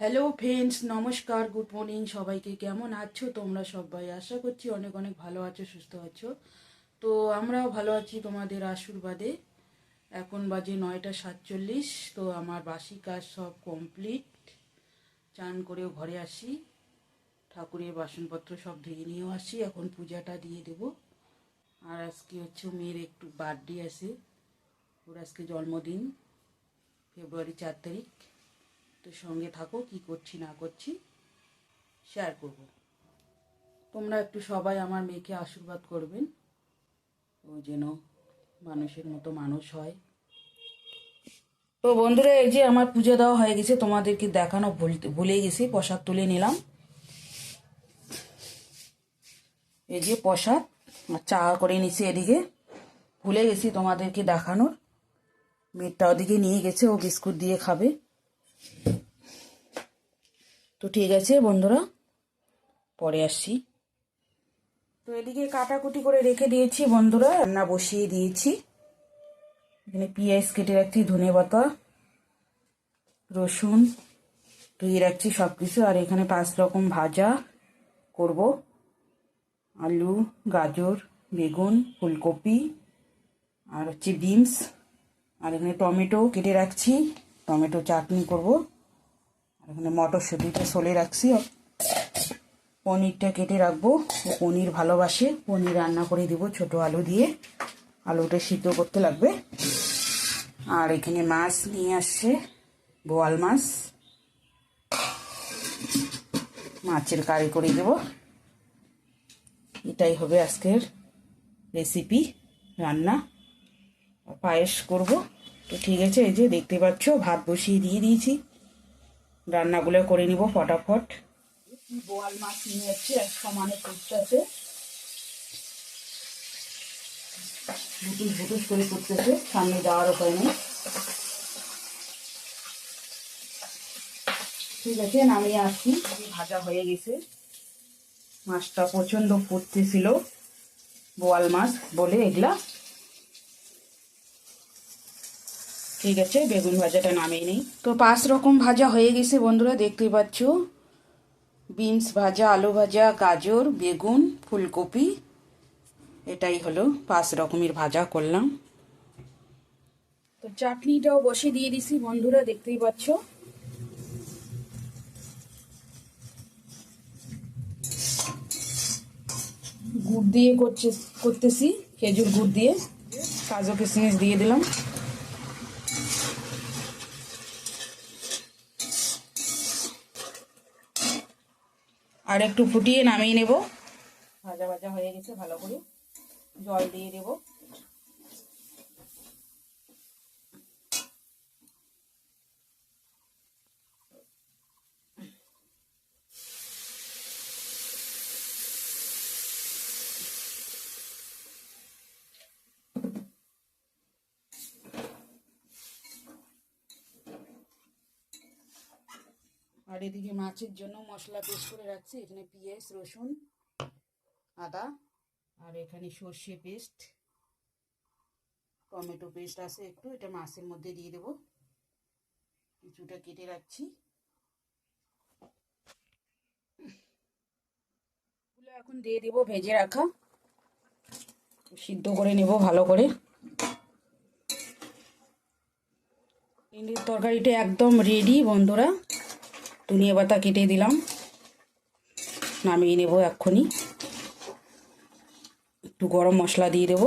Hello friends নমস্কার good morning সবাইকে কেমন আছো? তোমরা সবাই আশা করছি অনেক অনেক ভালো আছো, সুস্থ আছো। তো আমরাও ভালো আছি তোমাদের আশীর্বাদে। এখন বাজে নয়টা সাতচল্লিশ, তো আমার বাসি কাজ সব কমপ্লিট চান করেও ঘরে আসি। ঠাকুরের বাসনপত্র সব ধুয়ে নিয়েও আসি। এখন পূজাটা দিয়ে দেব। আর আজকে হচ্ছে মেয়ের একটু বার্থডে আছে। ওর আজকে জন্মদিন ফেব্রুয়ারি চার তারিখ। তো সঙ্গে থাকো, কি করছি না করছি শেয়ার করব। তোমরা একটু সবাই আমার মেয়েকে আশীর্বাদ করবেন। ও যেন মানুষের মতো মানুষ হয়। তো বন্ধুরা, এই যে আমার পুজো দেওয়া হয়ে গেছে, তোমাদেরকে দেখানো ভুলে গেছি, প্রসাদ তুলে নিলাম। এই যে প্রসাদ চা করে নিছি এদিকে। ভুলে গেছি তোমাদেরকে দেখানোর। মেয়েটা ওদিকে নিয়ে গেছে, ও বিস্কুট দিয়ে খাবে। তো ঠিক আছে বন্ধুরা, পরে আসছি। তো এদিকে কাটাকুটি করে রেখে দিয়েছি বন্ধুরা, রান্না বসিয়ে দিয়েছি। এখানে পেঁয়াজ কেটে রাখছি, ধনে পাতা, রসুন ধুয়ে রাখছি সব কিছু আর এখানে পাঁচ রকম ভাজা করব। আলু, গাজর, বেগুন, ফুলকপি, আর হচ্ছে বিনস, আর এখানে টমেটো কেটে রাখছি। টমেটো চাটনি করব। আর এখানে মটরশুঁটিটা সলে রাখছি। পনিরটা কেটে রাখব। ও পনির ভালোবাসে। পনির রান্না করে দেব ছোট আলু দিয়ে। আলুটা সিদ্ধ করতে লাগবে। আর এখানে মাছ নিয়ে আসছে। বোয়াল মাছ। মাছের কারি করে দেব। এটাই হবে আজকের রেসিপি রান্না। পায়েস করব। তো ঠিক আছে, এই যে দেখতে পাচ্ছ, ভাত বসিয়ে দিয়ে দিয়েছি। রান্নাগুলো করে নিব ফটাফট। বোয়াল মাছ নিয়ে যাচ্ছি, এক সমানে করতেছে বুটুস বুটুস করে করতেছে, সামনে যাওয়ার উপায় নেই। ঠিক আছে, নামিয়ে আসছি ভাজা হয়ে গেছে। মাছটা প্রচণ্ড ফুটতেছিল, বোয়াল মাছ বলে এগুলা। ঠিক আছে, বেগুন ভাজাটা নামিয়ে নেই। তো পাঁচ রকম ভাজা হয়ে গেছে বন্ধুরা, দেখতেই পাচ্ছ। বিনস ভাজা, আলু ভাজা, গাজর, বেগুন, ফুলকপি, এটাই হলো পাঁচ রকমের ভাজা করলাম। তো চাটনিটাও বসে দিয়ে দিছি বন্ধুরা, দেখতেই পাচ্ছ। গুড় দিয়ে করছে করতেছি, খেজুর গুড় দিয়ে। কাজু কিশমিশ দিয়ে দিলাম। আর একটু ফুটিয়ে নামিয়ে নেব। ভাজা ভাজা হয়ে গেছে ভালো করে জল দিয়ে দেব। আর এদিকে মাছের জন্য মশলা পেস্ট করে রাখছি। এখানে পেঁয়াজ, রসুন, আদা আর এখানে সর্ষে পেস্ট, টমেটো পেস্ট আছে একটু। এটা মাছের মধ্যে দিয়ে দেব। কিছুটা কেটে রাখছি। এখন দিয়ে দেব ভেজে রাখা। সিদ্ধ করে নেব ভালো করে। ভেন্ডির তরকারিটা একদম রেডি বন্ধুরা। ধনিয়া পাতা কেটে দিলাম। নামিয়ে নেব এক্ষুনি। একটু গরম মশলা দিয়ে দেব।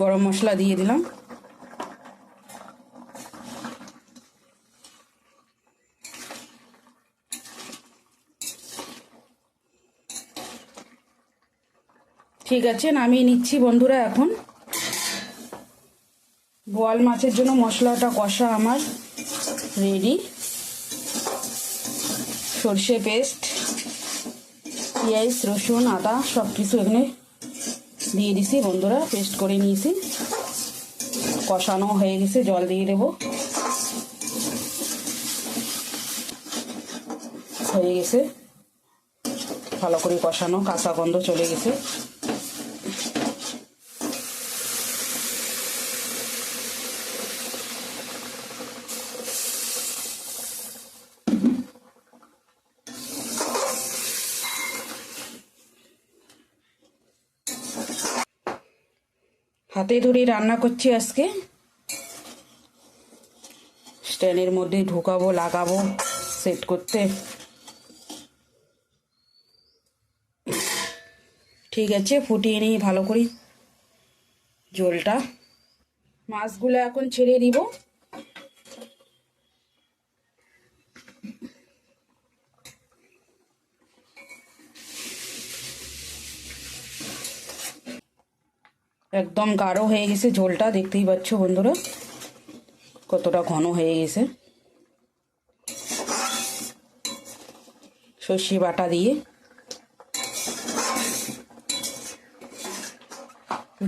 গরম মশলা দিয়ে দিলাম। ঠিক আছে, নামিয়ে নিচ্ছি বন্ধুরা এখন। বোয়াল মাছের জন্য মশলাটা কষা আমার রেডি সর্ষে পেস্ট পেঁয়াজ, রসুন, আদা সব কিছু এখানে দিয়ে দিছি। বন্ধুরা পেস্ট করে নিয়েছি। কষানো হয়ে গেছে, জল দিয়ে দেব। হয়ে গেছে। ভালো করে কষানো, কাঁচা গন্ধ চলে গেছে। হাতে ধরে রান্না করছি আজকে। স্ট্যান্ডের মধ্যে ঢোকাবো, লাগাবো, সেট করতে। ঠিক আছে, ফুটিয়ে নিই ভালো করে জলটা। মাছগুলো এখন ছেড়ে দিব। একদম গাঢ় হয়ে গেছে ঝোলটা, দেখতেই পাচ্ছ বন্ধুরা। কতটা ঘন হয়ে গেছে। সর্ষে বাটা দিয়ে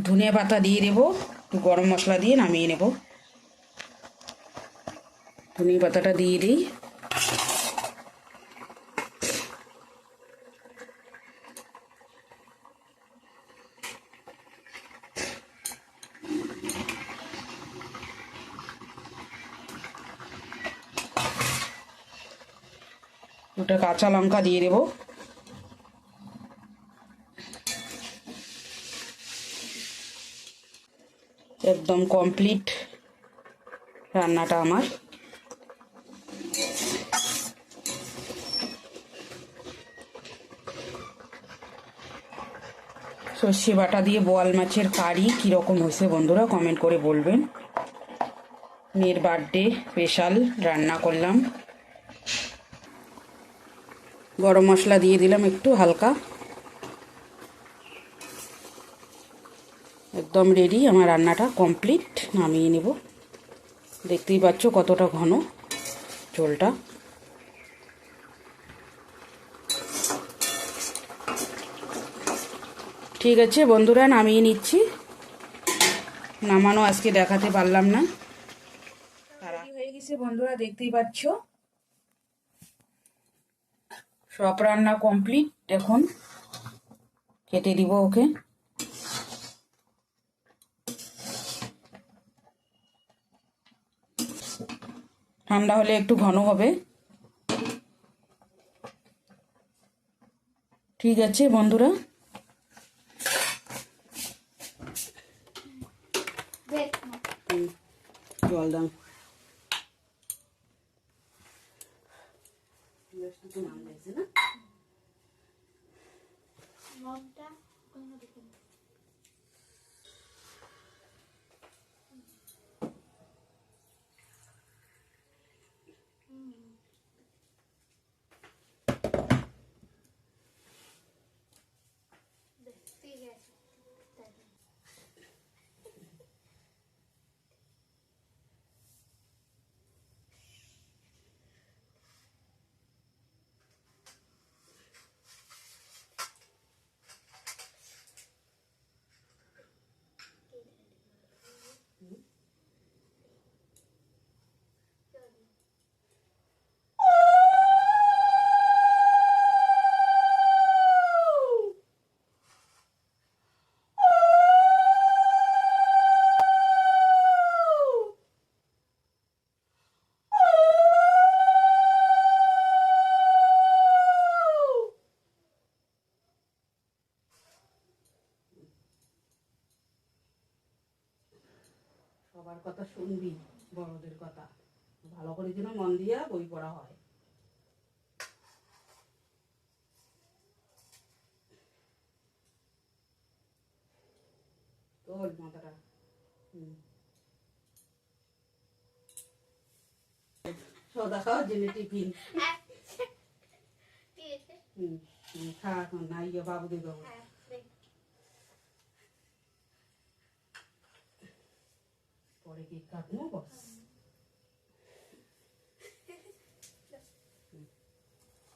ধনে পাতা দিয়ে দেবো, গরম মশলা দিয়ে নামিয়ে নেব। ধনে পাতাটা দিয়ে দিই। দুটা কাঁচা লঙ্কা দিয়ে দেবো। একদম কমপ্লিট রান্নাটা আমার। সর্ষে বাটা দিয়ে বোয়াল মাছের কারি কীরকম হয়েছে বন্ধুরা কমেন্ট করে বলবেন। মেয়ের বার্থডে স্পেশাল রান্না করলাম। গরম মশলা দিয়ে দিলাম একটু হালকা। একদম রেডি আমার রান্নাটা কমপ্লিট নামিয়ে নেব। দেখতেই পাচ্ছ কতটা ঘন ঝোলটা। ঠিক আছে বন্ধুরা, নামিয়ে নিচ্ছি। নামানো আজকে দেখাতে পারলাম না। হয়ে গেছে বন্ধুরা, দেখতেই পাচ্ছ। সব রান্না কমপ্লিট এখন কেটে দিব ওকে। ঠান্ডা হলে একটু ঘন হবে। ঠিক আছে বন্ধুরা। হুম, জল দাম নাম লাগছে না সবার কথা শুনবি বড়দের কথা। ভালো করে যেন মন দিয়া বই পড়া হয়। তোল মাথাটা। সদা খাওয়ার জন্য টিফিন। খা এখন না ইয়ে বাবু দেবো পরে কেক কাটবো বস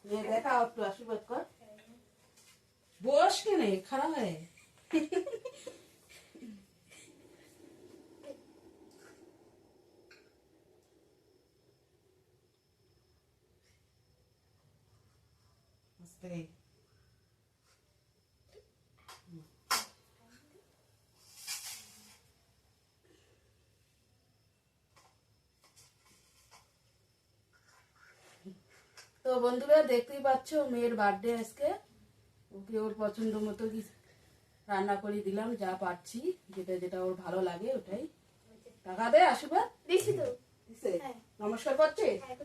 মেয়ে দেখা একটু আশীর্বাদ কর বস কেনে খারাপ হয় তো বন্ধুরা দেখতেই পাচ্ছ মেয়ের বার্থডে আজকে। ওকে ওর পছন্দ মতো কি রান্না করে দিলাম যা পারছি যেটা যেটা ওর ভালো লাগে ওটাই। টাকা দে আশীর্বাদ। দিছি তো। হ্যাঁ। নমস্কার করছে? হ্যাঁ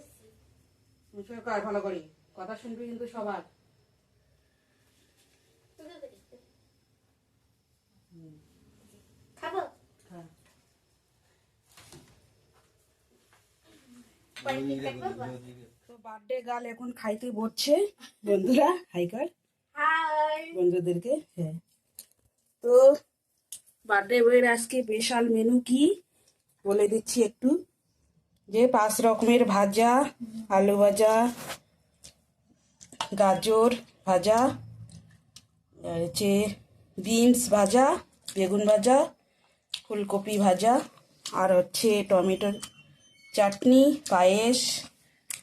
নমস্কার কর ভালো করি। কথা শুনবি কিন্তু সবার। খাব? হ্যাঁ। বার্থডে গাল এখন খাইতে বসছে। বন্ধুরা হাইকার হাই বন্ধুদেরকে হ্যাঁ। তো বার্থডে বইয়ের আজকে স্পেশাল মেনু কি? বলে দিচ্ছি একটু। যে পাঁচ রকমের ভাজা আলু ভাজা গাজর ভাজা হচ্ছে বিনস ভাজা বেগুন ভাজা ফুলকপি ভাজা আর হচ্ছে টমেটো চাটনি পায়েস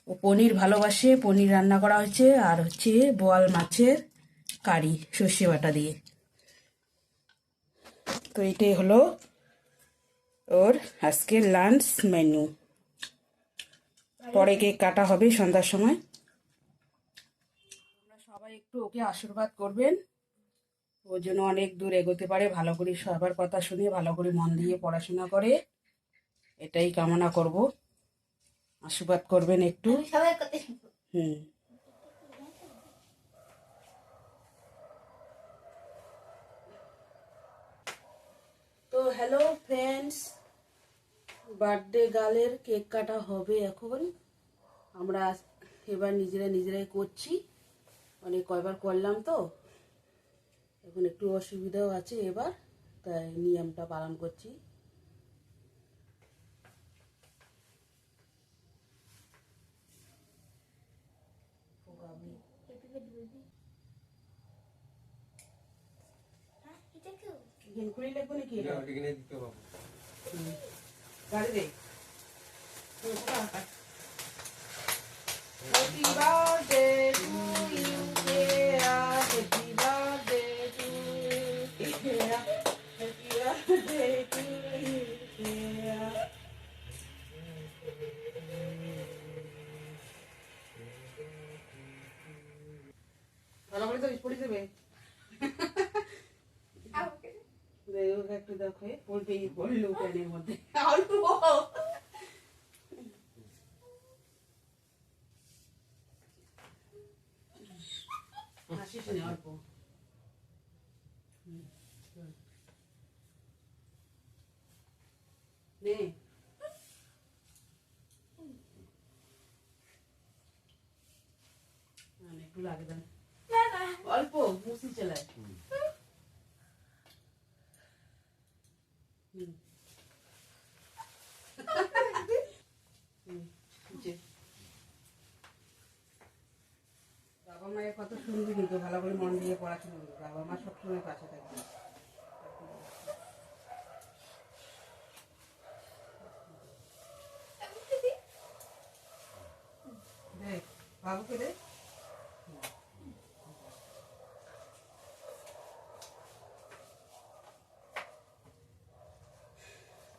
ও পনির ভালোবাসে, পনির রান্না করা হয়েছে, আর হচ্ছে বোয়াল মাছের কারি, সর্ষে বাটা দিয়ে। তো এটাই হলো ওর আজকের লাঞ্চ মেনু পরে কেক কাটা হবে সন্ধ্যার সময়। সবাই একটু ওকে আশীর্বাদ করবেন। ওর জন্য অনেক দূর এগোতে পারে, ভালো করে সবার কথা শুনে, ভালো করে মন দিয়ে পড়াশোনা করে। এটাই কামনা করব। আশীর্বাদ করবেন একটু। হুম। তো হ্যালো ফ্রেন্ডস বার্থডে গার্লের কেক কাটা হবে এখন। আমরা এবার নিজেরা নিজেরাই করছি। অনেক কয়বার করলাম তো। এখন একটু অসুবিধাও আছে এবার তাই নিয়মটা পালন করছি হ্যাঁ এটা কেউ ঘিনকুড়ি লাগবে নাকি এটা? কিনে দিতে পারব গাড়ি দে Happy birthday to you, dear. Happy birthday to you, dear. Happy birthday to you, দেখো পড়বে পড়ল প্যানের মধ্যে অল্প হাসিস না অল্প হুম, চল। নে না, না, একটু লাগে দেন না না অল্প মুসি চালায় হুম। হুম, যে। বাবা মায়ের কথা শুনবি করে মন দিয়ে পড়াশোনা করবি বাবা মা সবসময় পাশে থাকবে। বাবুকে দেখ।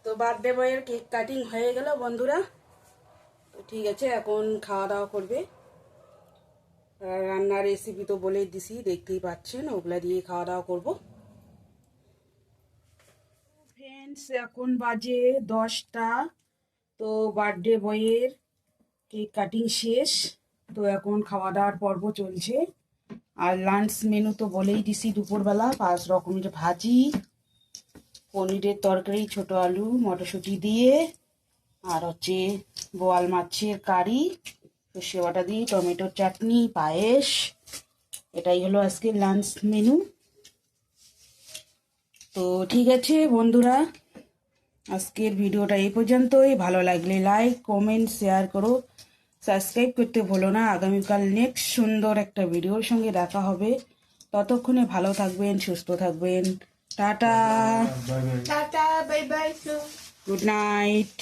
তো বার্থডে বয়ের কেক কাটিং হয়ে গেল বন্ধুরা। তো ঠিক আছে, এখন খাওয়া দাওয়া করবে। রান্নার রেসিপি তো বলেই দিছি, দেখতেই পাচ্ছেন, ওগুলা দিয়ে খাওয়া দাওয়া করব। ফ্রেন্ডস এখন বাজে দশটা, তো বার্থডে বয়ের কেক কাটিং শেষ, তো এখন খাওয়া দাওয়ার পর্ব চলছে। আর লাঞ্চ মেনু তো বলেই দিছি দুপুরবেলা, পাঁচ রকমের ভাজি, পনিরের তরকারি, ছোট আলু, মটরশুঁটি দিয়ে, আর হচ্ছে বোয়াল মাছের কারি। সর্ষে বাটা দিই টমেটোর চাটনি পায়েস এটাই হলো আজকে লাঞ্চ মেনু তো ঠিক আছে বন্ধুরা আজকের ভিডিওটা এই পর্যন্তই। ভালো লাগলে লাইক কমেন্ট শেয়ার করো। সাবস্ক্রাইব করতে ভুলো না। আগামীকাল নেক্সট সুন্দর একটা ভিডিওর সঙ্গে দেখা হবে। ততক্ষণে ভালো থাকবেন সুস্থ থাকবেন। Tata. Tata bye bye good night